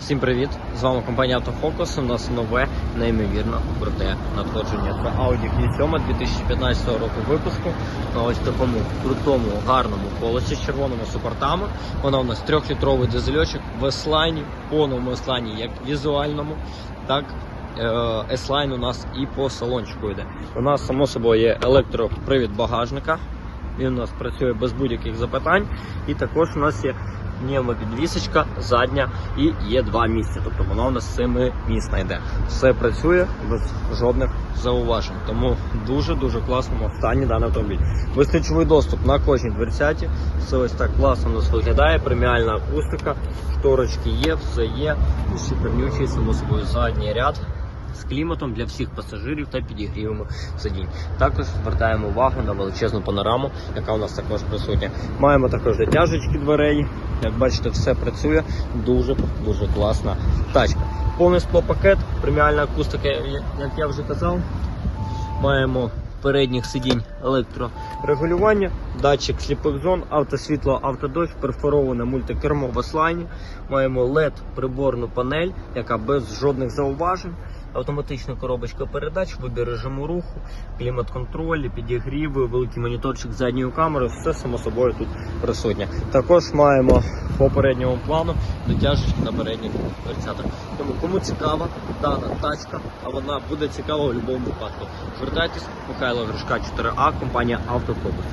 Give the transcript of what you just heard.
Всім привіт! З вами компанія Автофокус. У нас нове, неймовірно круте надходження. Це Audi Q7 2015 року випуску на ось такому крутому, гарному колесі з червоними супортами. Вона у нас трьохлітровий дизельочок в S-Line, повному S-Line як візуальному, так е, S-Line у нас і по салончику йде. У нас, само собою, є електропривід багажника. Він у нас працює без будь-яких запитань. І також у нас є пневмопідвісочка задня і є два місця. Тобто вона у нас семимісна йде. Все працює без жодних зауважень. Тому дуже-дуже класному стані даний автомобіль. Безключовий доступ на кожній дверцяті. Все ось так класно у нас виглядає. Преміальна акустика, шторочки є, все є. Усі певнючі, само собою задній ряд з кліматом для всіх пасажирів та підігрівами сидінь. Також звертаємо увагу на величезну панораму, яка у нас також присутня. Маємо також дотяжечки дверей. Як бачите, все працює. Дуже дуже класна тачка. Повний склопакет, преміальна акустика, як я вже казав. Маємо передніх сидінь електрорегулювання, датчик сліпих зон, автосвітло, автодощ, перфороване мультикермо в ослайні. Маємо LED приборну панель, яка без жодних зауважень. Автоматична коробочка передач, вибір режиму руху, клімат-контроль, підігріви, великий моніторчик з задньою камерою, все само собою тут присутнє. Також маємо по передньому плану дотяжечки на передніх дверцятах. Тому кому цікава дана тачка, а вона буде цікава в будь-якому випадку. Звертайтесь, Михайло Гришка 4А, компанія Автофокус.